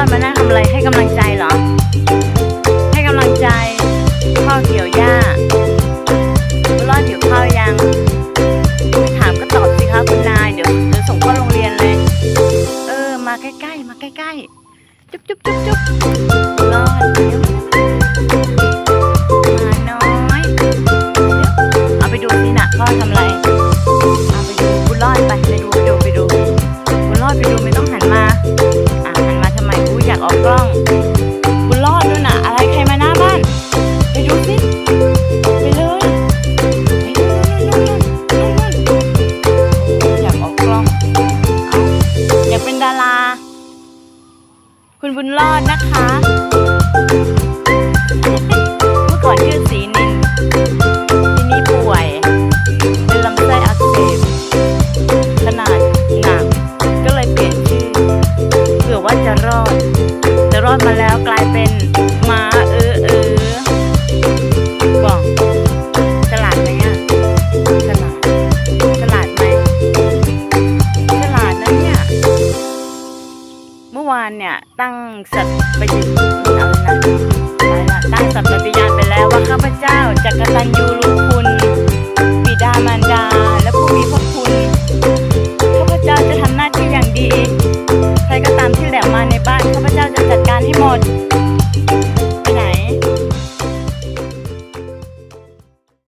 อนมานั่งทำอะไรให้กำลังใจเหรอ ให้กำลังใจพ่อเกี่ยวหญ้าบุญรอดหิวข้าวยังไม่ถามก็ตอบสิคะคุณนาย เดี๋ยวเดี๋ยวส่งเข้าโรงเรียนเลย เออ มาใกล้ๆ มาใกล้ๆ จุ๊บจุ๊บจุ๊บจุ๊บ คุณบุญรอดนะคะ เมื่อก่อนชื่อสีนินทีนี้ป่วย เป็นลำไส้อักเสบขนาดหนัก ก็เลยเปลี่ยนชื่อเผื่อว่าจะรอด แต่รอดมาแล้วกลายเป็น มื่อวานเนี่ยตั้งสัตว์ปฏิอะไรนะอะไรนะตั้งสัตว์ปฏิญาณไปแล้วว่าข้าพเจ้าจะกตัญญู